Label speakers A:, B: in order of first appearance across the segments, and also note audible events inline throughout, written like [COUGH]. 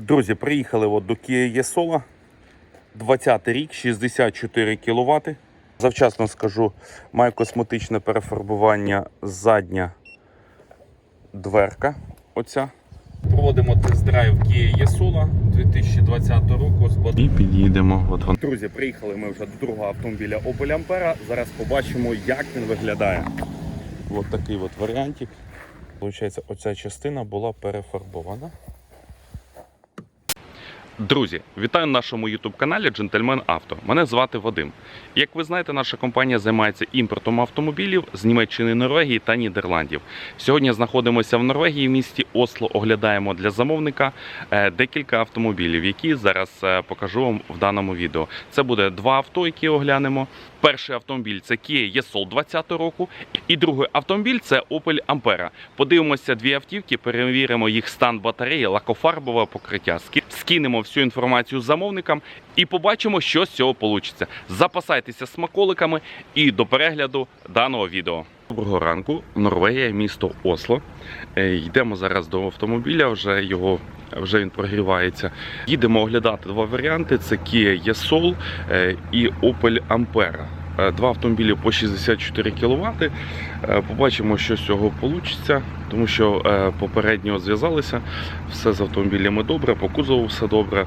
A: Друзі, приїхали от до Kia Yesola. 20 рік, 64 кВт. Завчасно скажу, має косметичне перефарбування задня дверка. Оця. Проводимо тест-драйв Kia Yesola 2020 року. І під'їдемо. От. Друзі, приїхали ми вже до другого автомобіля Opel Ampera. Зараз побачимо, як він виглядає. Ось такий от варіантик. Получається, оця частина була перефарбована. Друзі, вітаю на нашому youtube каналі Джентльмен Авто. Мене звати Вадим. Як ви знаєте, наша компанія займається імпортом автомобілів з Німеччини, Норвегії та Нідерландів. Сьогодні знаходимося в Норвегії, в місті Осло. Оглядаємо для замовника е, декілька автомобілів, які зараз е, покажу вам в даному відео. Це буде два авто, які оглянемо. Перший автомобіль це Kia Yesoul 20 року, і другий автомобіль це Opel Ampera. Подивимося дві автівки, перевіримо їх стан батареї, лакофарбове покриття. Ски- Скинемо всю інформацію замовникам і побачимо, що з цього вийде. Запасайтеся смаколиками і до перегляду даного відео. Доброго ранку, Норвегія, місто Осло. Е, Йдемо зараз до автомобіля. Вже його вже він прогрівається. Їдемо оглядати два варіанти: це Kia Yesoul е, і Opel Ampera. Е, Два автомобілі по 64 кВт. Побачимо, що з цього вийде, тому що е, попередньо зв'язалися. Все з автомобілями добре, по кузову все добре,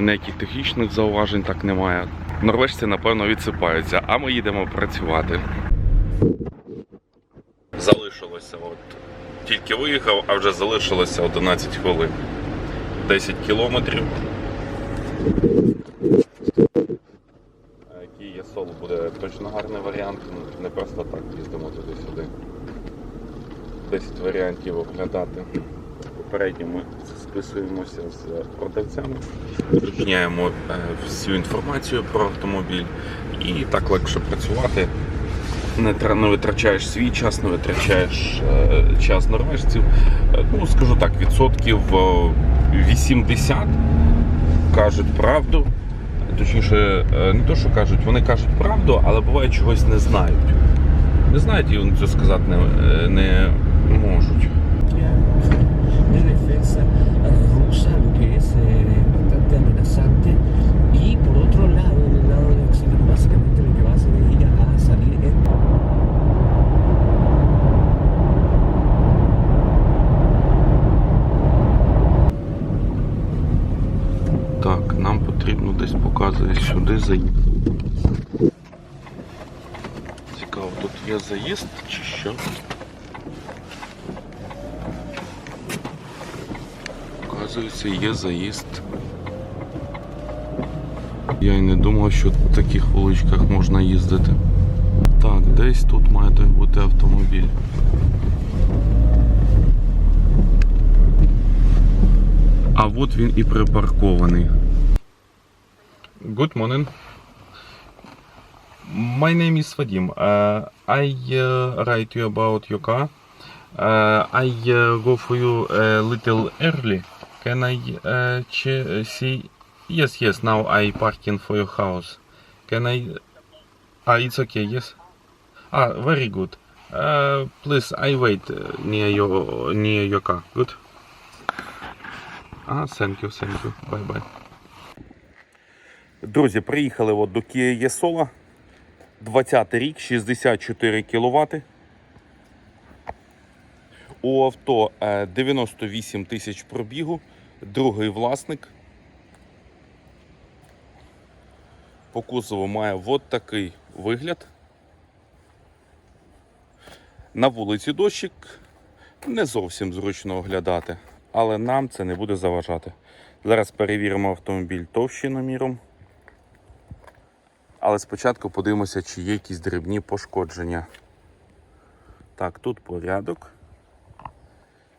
A: ніяких технічних зауважень так немає. Норвежці, напевно, відсипаються, а ми їдемо працювати. Залишилося от. Тільки виїхав, а вже залишилося 11 хвилин. 10 кілометрів. Кія Сол буде точно гарний варіант. Не просто так їздимо туди-сюди. 10 варіантів оглядати. Попередньо ми списуємося з продавцями, уточняємо е, всю інформацію про автомобіль і так легше працювати. Не, не витрачаєш свій час, не витрачаєш е, час норвежців. Е, ну, скажу так, відсотків е, 80 кажуть правду. Точніше, е, не то, що кажуть, вони кажуть правду, але буває чогось не знають. Не знають і вони це сказати не, е, не можуть. Показує сюди заїзд. Цікаво, тут є заїзд чи що? Оказується, є заїзд. Я й не думав, що в таких вуличках можна їздити. Так, десь тут має бути автомобіль. А от він і припаркований. Good morning. My name is Vadim. Uh, I uh, write you about your car. Uh, I uh, go for you a little early. Can I uh, che- see? Yes, yes. Now I parking for your house. Can I? Ah, it's okay. Yes. Ah, very good. Uh, please, I wait uh, near your near your car. Good. А, thank you, thank you. Bye bye. Друзі, приїхали от до Kia Yesola. 20 рік, 64 кВт. У авто е, 98 тисяч пробігу. Другий власник. По кузову має от такий вигляд. На вулиці дощик не зовсім зручно оглядати, але нам це не буде заважати. Зараз перевіримо автомобіль товщиноміром. Але спочатку подивимося, чи є якісь дрібні пошкодження. Так, тут порядок.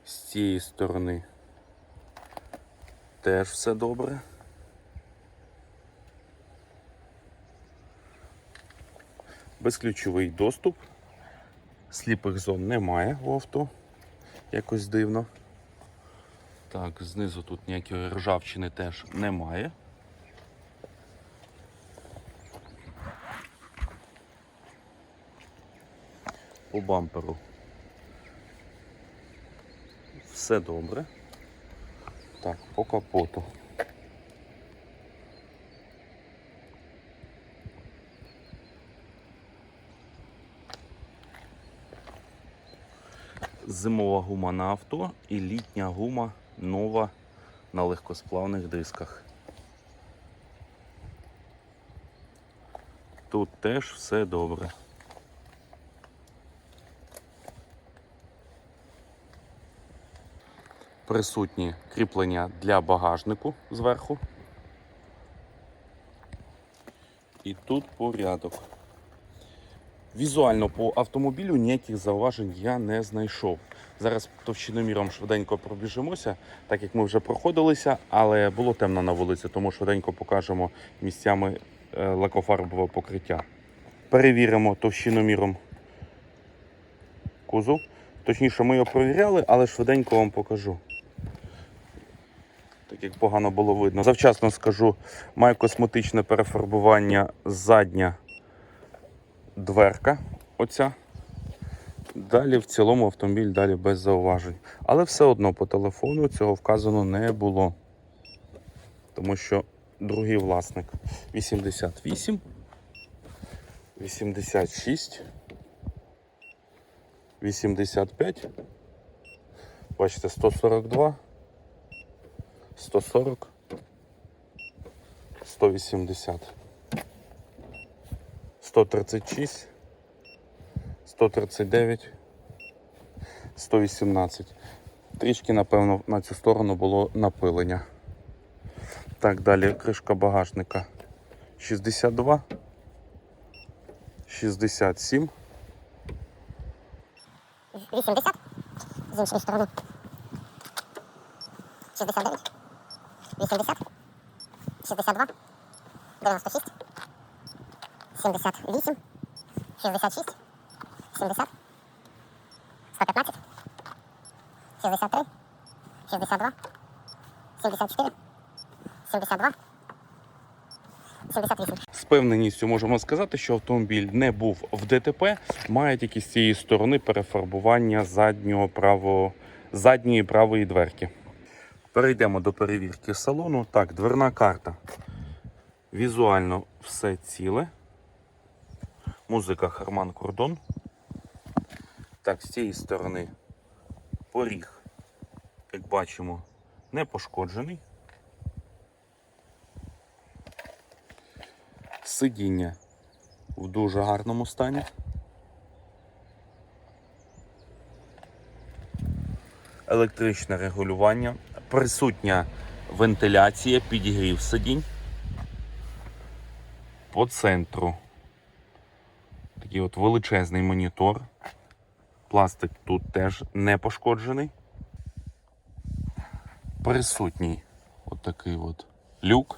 A: З цієї сторони теж все добре. Безключовий доступ. Сліпих зон немає в авто. Якось дивно. Так, знизу тут ніякої ржавчини теж немає. По бамперу все добре. Так, по капоту. Зимова гума на авто і літня гума нова на легкосплавних дисках. Тут теж все добре. Присутні кріплення для багажнику зверху. І тут порядок. Візуально по автомобілю ніяких зауважень я не знайшов. Зараз товщиноміром швиденько пробіжимося, так як ми вже проходилися, але було темно на вулиці, тому швиденько покажемо місцями е, лакофарбове покриття. Перевіримо товщиноміром кузов. Точніше, ми його провіряли, але швиденько вам покажу. Так як погано було видно. Завчасно скажу, має косметичне перефарбування задня дверка. Оця. Далі в цілому автомобіль далі без зауважень. Але все одно по телефону цього вказано не було. Тому що другий власник 88, 86, 85. Бачите, 142, 140, 180. 136, 139, 118. Трішки, напевно, на цю сторону було напилення. Так, далі кришка багажника 62, 67,
B: 80 з іншої сторони. 69, 80, 62, 96, 78, 66, 70, 115, 63, 62, 74, 72, 78.
A: З певненістю можемо сказати, що автомобіль не був в ДТП, має тільки з цієї сторони перефарбування заднього право... задньої правої дверки. Перейдемо до перевірки салону. Так, дверна карта. Візуально все ціле. Музика Харман Кордон. Так, з цієї сторони поріг, як бачимо, не пошкоджений. Сидіння в дуже гарному стані. Електричне регулювання, присутня вентиляція, підігрів сидінь. По центру такий от величезний монітор. Пластик тут теж не пошкоджений. Присутній от такий от люк.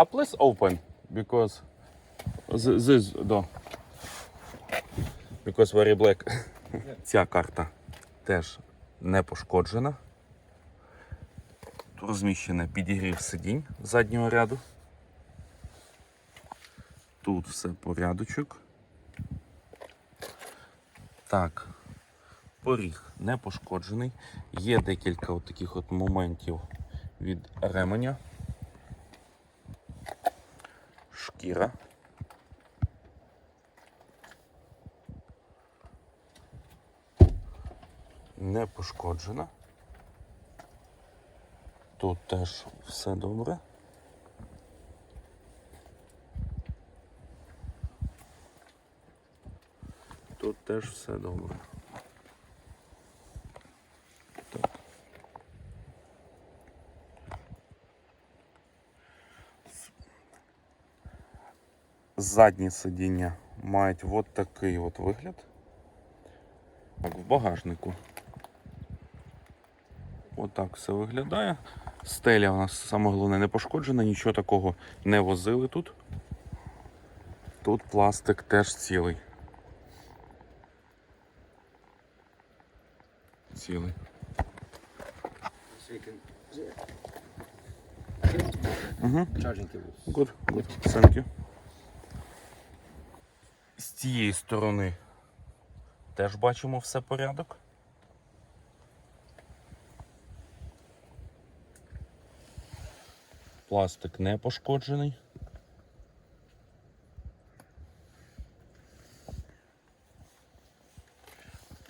A: А please open because this door. Because very black. [LAUGHS] Ця карта теж не пошкоджена. Тут розміщене підігрів сидінь заднього ряду. Тут все порядочок. Так, поріг не пошкоджений. Є декілька от таких от моментів від ременя. Шкіра. Не пошкоджена. Тут теж все добре. Тут теж все добре. Задні сидіння мають от такий от вигляд. Так, в багажнику. Отак все виглядає. Стеля у нас саме головне не пошкоджена, нічого такого не возили тут. Тут пластик теж цілий. Цілий. Угу. Good, good. Thank you. Цієї сторони теж бачимо все порядок. Пластик не пошкоджений.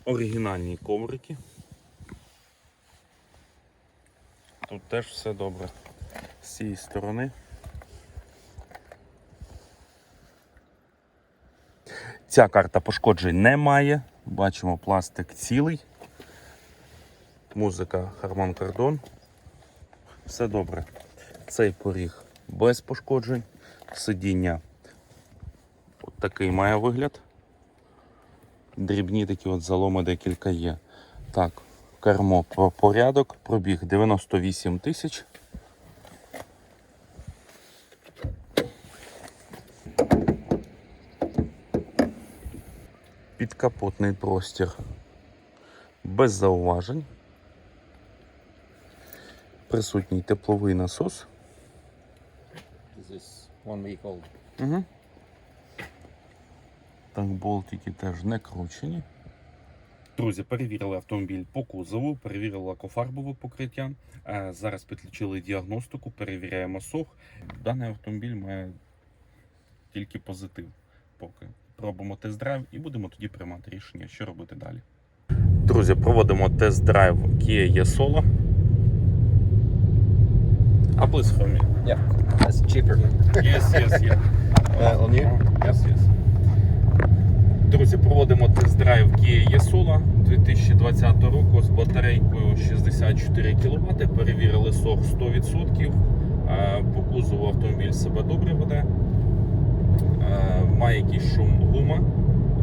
A: Оригінальні коврики. Тут теж все добре. З цієї сторони. Ця карта пошкоджень немає. Бачимо пластик цілий. Музика Harman Kardon. Все добре. Цей поріг без пошкоджень. Сидіння от такий має вигляд. Дрібні такі от заломи декілька є. Так, кермо про порядок. Пробіг 98 тисяч. Підкапотний простір без зауважень. Присутній тепловий насос.
C: This is one week old.
A: Угу. Так, болтики теж не кручені. Друзі, перевірили автомобіль по кузову, перевірили лакофарбове покриття. Е, Зараз підключили діагностику, перевіряємо сох. Даний автомобіль має тільки позитив. Поки пробуємо тест-драйв і будемо тоді приймати рішення, що робити далі. Друзі, проводимо тест-драйв Kia E-Solo. А please for me.
C: Yeah, that's cheaper.
A: Yes, yes, yeah. [LAUGHS]
C: Uh, on you?
A: Yes, yes. Друзі, проводимо тест-драйв Kia E-Sola 2020 року з батарейкою 64 кВт. Перевірили сох 100%. Е, По кузову автомобіль себе добре веде. Е, Має якийсь шум гума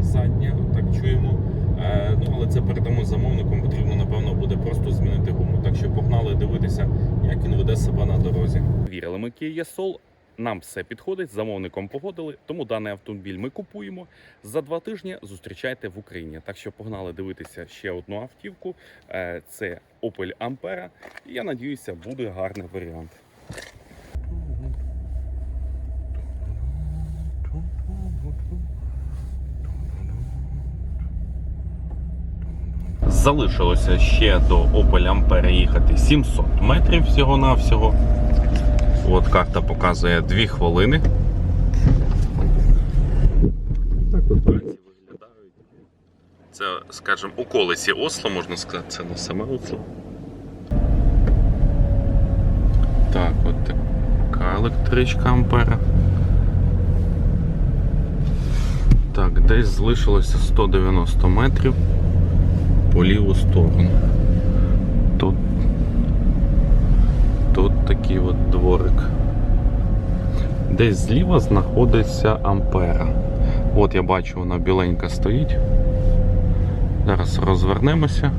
A: задня, так чуємо. Е, Ну, але це передамо замовником, потрібно, напевно, буде просто змінити гуму. Так що погнали дивитися, як він веде себе на дорозі. Вірили ми Kia Soul, нам все підходить, замовником погодили, тому даний автомобіль ми купуємо. За два тижні зустрічайте в Україні. Так що погнали дивитися ще одну автівку. Е, Це Opel Ampera. І я надіюся, буде гарний варіант. Залишилося ще до Opel Ampera їхати 700 метрів всього-навсього. От карта показує 2 хвилини. Так от виглядають. Це, скажімо, у колесі Осло, можна сказати, це не саме Осло. Так, от така електричка Ампера. Так, десь залишилося 190 метрів по ліву сторону. Тут, тут такий от дворик. Десь зліва знаходиться Ампера. От я бачу, вона біленька стоїть. Зараз розвернемося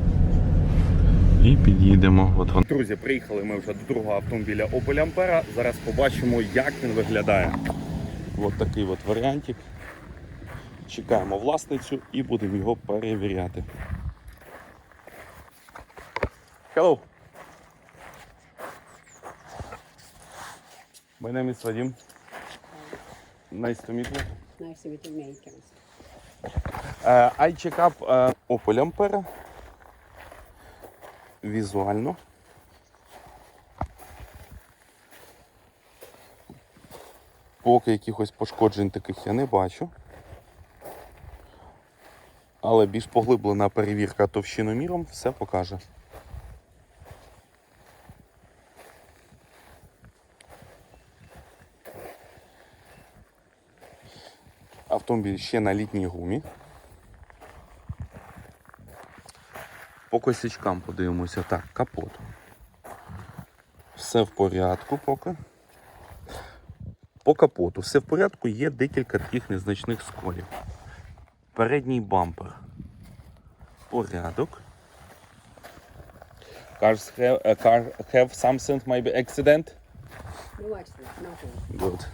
A: і під'їдемо. От вон. Друзі, приїхали ми вже до другого автомобіля Opel Ampera. Зараз побачимо, як він виглядає. От такий от варіантик. Чекаємо власницю і будемо його перевіряти. Hello. My name is Vadim. Nice to meet you.
D: Nice to meet you, Americans.
A: Uh, I check up uh, Opel Ampera. Візуально. Поки якихось пошкоджень таких я не бачу. Але більш поглиблена перевірка товщиноміром все покаже. Автомобіль ще на літній гумі. По косячкам подивимося. Так, капот. Все в порядку поки. По капоту все в порядку, є декілька таких незначних сколів. Передній бампер. Порядок. Cars have, uh, car have something, maybe accident?
D: No accident, nothing.
A: Good.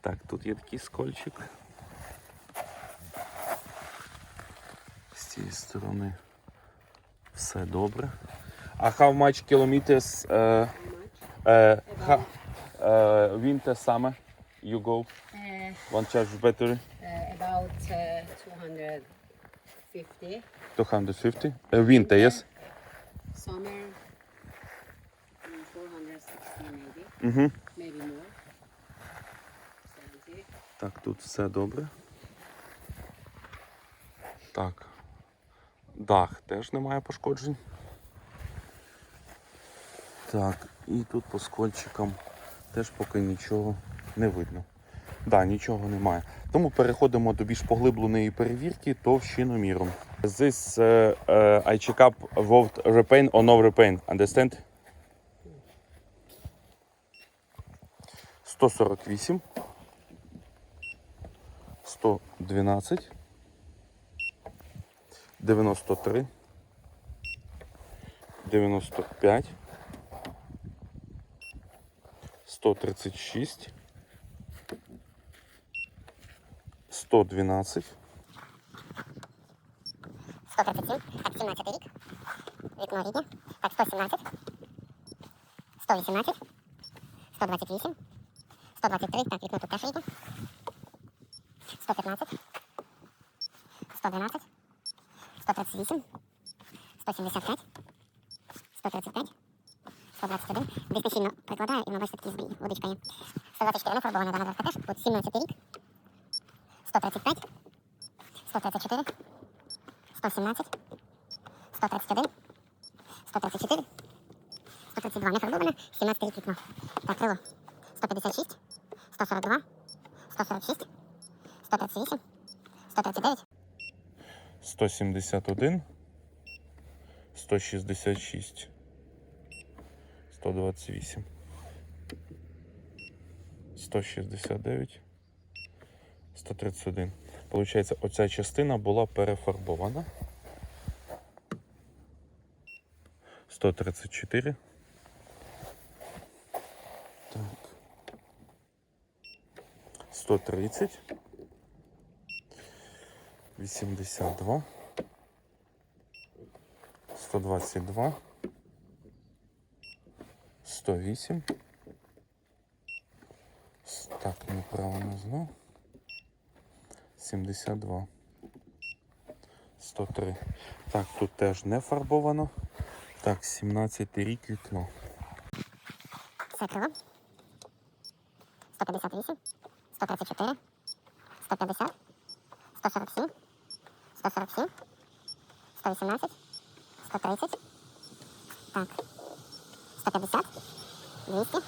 A: Так, тут є такий скольчик. Цієї сторони все добре. А how much kilometers? Uh, uh, how, uh, winter, summer, you go
D: Uh,
A: one charge battery,
D: uh, about uh, 250.
A: 250. Uh, winter, yes?
D: Summer, mm, 460 maybe.
A: Угу.
D: Maybe more. 70.
A: Так, тут все добре. Так. Дах теж немає пошкоджень. Так, і тут по скольчикам теж поки нічого не видно. Да, нічого немає. Тому переходимо до більш поглибленої перевірки товщиноміром. This uh, uh, I check up without repaint or no repaint. Understand? 148. 112, 93, 95, 136, 112,
B: 137, так, 17 рік. Вікно рідне. Так, 117, 118, 128, 123, так, вікно тут теж рідне. 115, 112, 138, 175, 135, 121. Десь сильно прикладає і воно бачите такий збій. Водичка є. 124 нафарбована дана дверка теж. Тут 17 рік. 135, 134, 117, 131, 134, 132 не фарбоване, 17 рік вікно. Так, крило. 156, 142, 146, 138, 139,
A: 171, 166, 128, 169, 131. Получається, оця частина була перефарбована. 134. Так. 130. 82, 122, 108. С- Так, неправильно знов. 72. 103. Так, тут теж не фарбовано. Так, 17 рік вікно.
B: це крило. 158, 134, 150, 147, 147, 118, 130, так, 150, 200,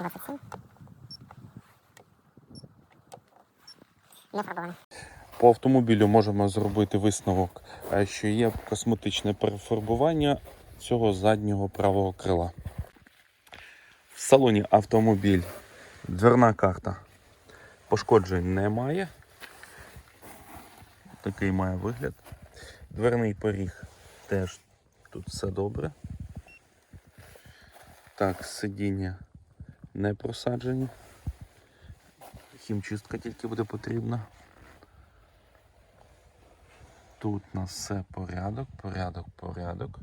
B: 27. Не фарбоване.
A: По автомобілю можемо зробити висновок, е, що є косметичне перефарбування цього заднього правого крила. В салоні автомобіль дверна карта пошкоджень немає. Такий має вигляд. Дверний поріг теж тут все добре. Так, сидіння не просаджені. Хімчистка тільки буде потрібна. Тут у нас все порядок, порядок, порядок.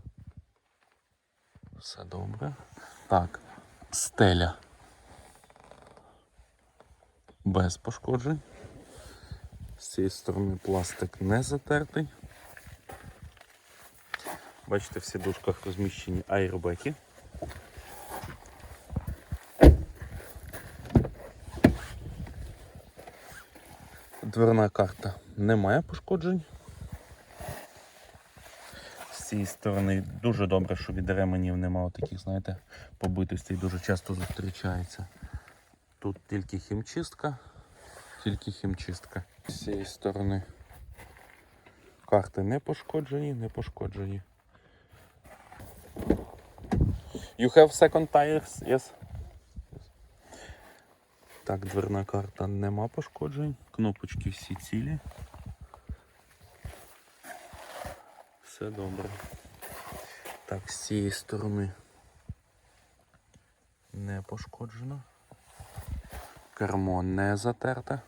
A: Все добре. Так, стеля. Без пошкоджень. З цієї сторони пластик не затертий. Бачите, в сідушках розміщені аеробеки. Дверна карта не має пошкоджень. З цієї сторони дуже добре, що від ременів немає таких, знаєте, побитостей дуже часто зустрічається. Тут тільки хімчистка, тільки хімчистка. З цієї сторони карти не пошкоджені, не пошкоджені. You have second tires? Yes. Так, дверна карта нема пошкоджень. Кнопочки всі цілі. Все добре. Так, з цієї сторони не пошкоджено. Кермо не затерте.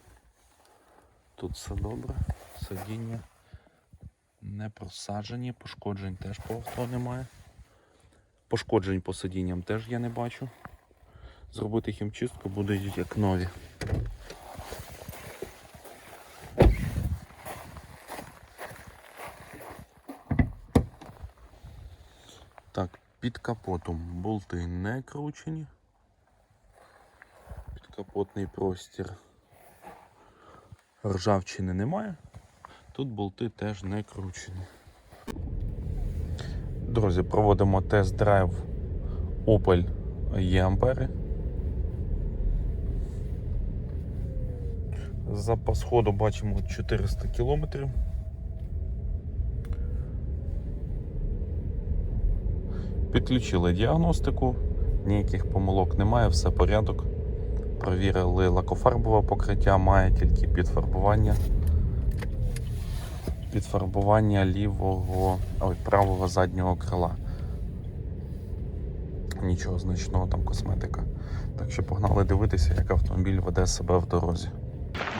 A: Тут все добре. Сидіння не просаджені, пошкоджень теж по авто немає. Пошкоджень по сидінням теж я не бачу. Зробити хімчистку будуть як нові. Так, під капотом болти не кручені. Підкапотний простір. Ржавчини немає. Тут болти теж не кручені. Друзі, проводимо тест-драйв Opel E-Ampere. Запас ходу бачимо 400 кілометрів. Підключили діагностику, ніяких помилок немає, все порядок. Провірили лакофарбове покриття, має тільки підфарбування. Підфарбування лівого, ой, правого заднього крила. Нічого значного там косметика. Так що погнали дивитися, як автомобіль веде себе в дорозі.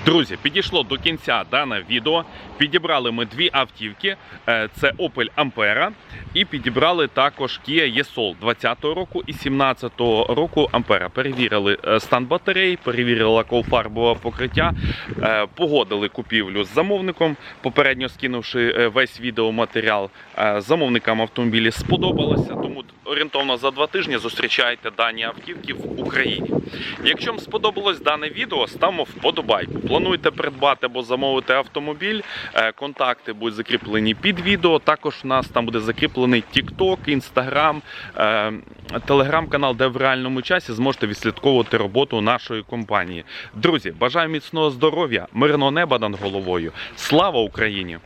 A: Друзі, підійшло до кінця дане відео. Підібрали ми дві автівки: Е, це Opel Ampera і підібрали також Kia e-Soul 20-го року і 17-го року Ampera. Перевірили е, стан батареї, перевірили лакофарбове покриття, е, погодили купівлю з замовником, попередньо скинувши весь відеоматеріал. Замовникам автомобілі сподобалося, тому орієнтовно за два тижні зустрічайте дані автівки в Україні. Якщо вам сподобалось дане відео, ставимо вподобайку. Плануєте придбати або замовити автомобіль. е, Контакти будуть закріплені під відео. Також у нас там буде закріплений TikTok, Instagram, телеграм-канал, де в реальному часі зможете відслідковувати роботу нашої компанії. Друзі, бажаю міцного здоров'я, мирного неба над головою. Слава Україні!